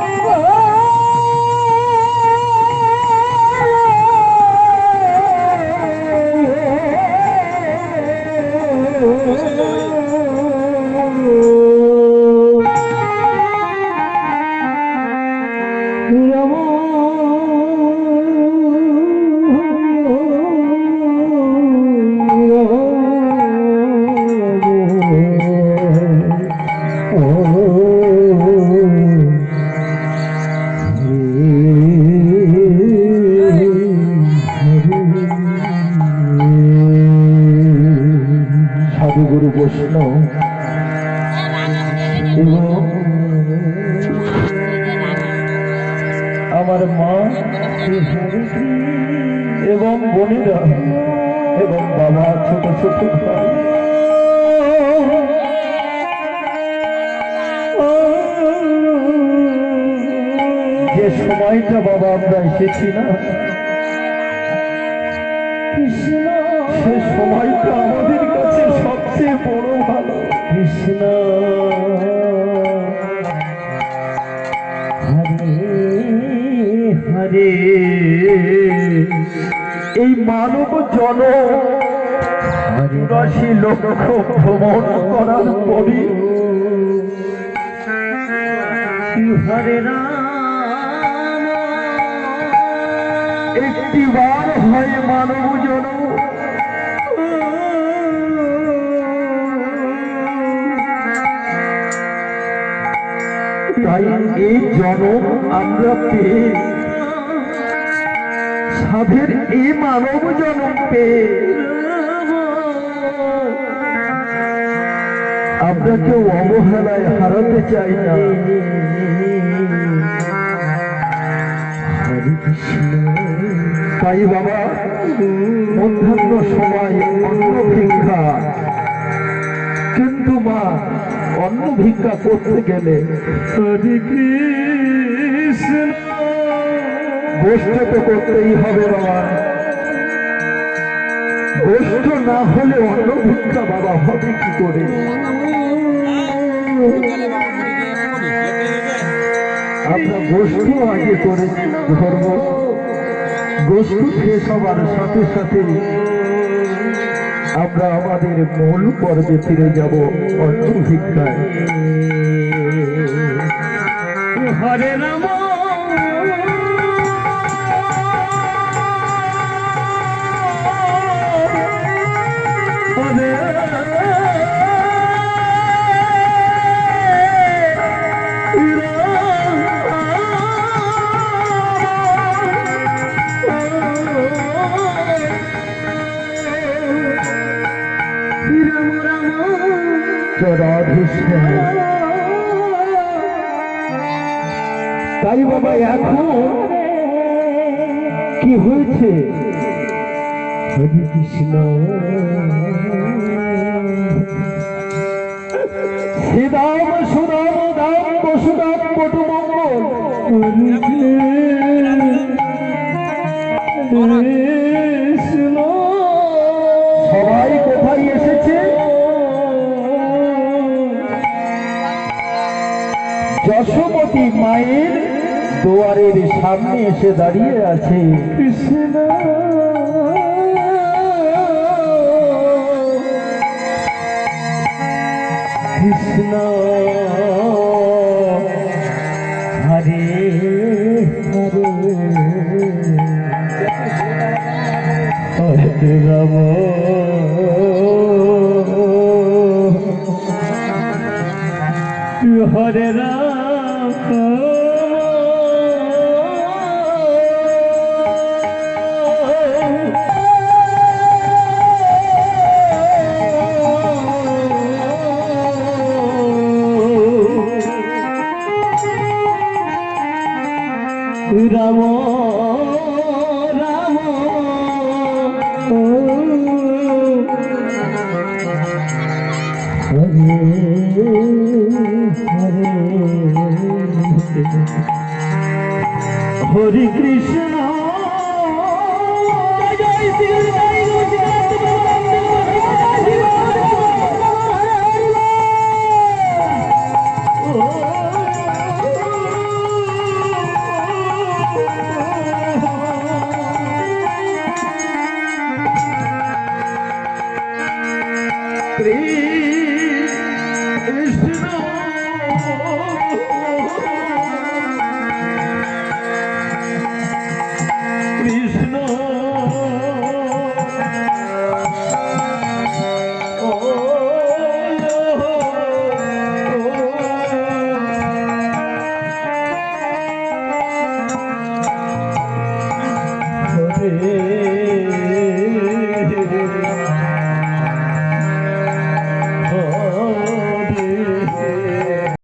Oh, আমার মা এবং বোনেরা এবং বাবা, ছোট ছোট যে সময়টা বাবা, আমরা এসেছি না সে সময়টা আমাদের কাছে সবচেয়ে বড় ভালো। কৃষ্ণ। হরে এই মানব জন চুরাশি লক্ষ ভ্রমণ করার পরে হরে রাম? একটি বার হয় মানব জন এই জনম আমরা পেয়ে সাধের এই মানব জনম পেয়ে আমরা কেউ অবহেলায় হারাতে চাই না। তাই বাবা অন্যান্য সময় অন্ন ভিক্ষা কিন্তু মা অন্ন ভিক্ষা করতে গেলে গোষ্ঠ তো করতেই হবে বাবা। গোষ্ঠ না হলে অন্ন ভিক্ষা বাবা হবে কি করে? আমরা গোষ্ঠ আগে করে ধর্ম। গোষ্ঠ শেষ হবার সাথে সাথে আমরা আমাদের মূল পর্বে ফিরে যাব অর্থ ভিক্ষায় হরে রাম। তাই বাবা এখন কি হয়েছে? হরে কৃষ্ণ শ্রীরাম সুরাম দাম বসুরাম বটু মঙ্গল সবাই কোথায় এসেছে? যশোমতী মায়ের দুয়ারের সামনে এসে দাঁড়িয়ে আছে। কৃষ্ণ। কৃষ্ণ। হরে হরে। হরে রাম। হরে রাম। রাম রাম হরে হরে হরে কৃষ্ণ।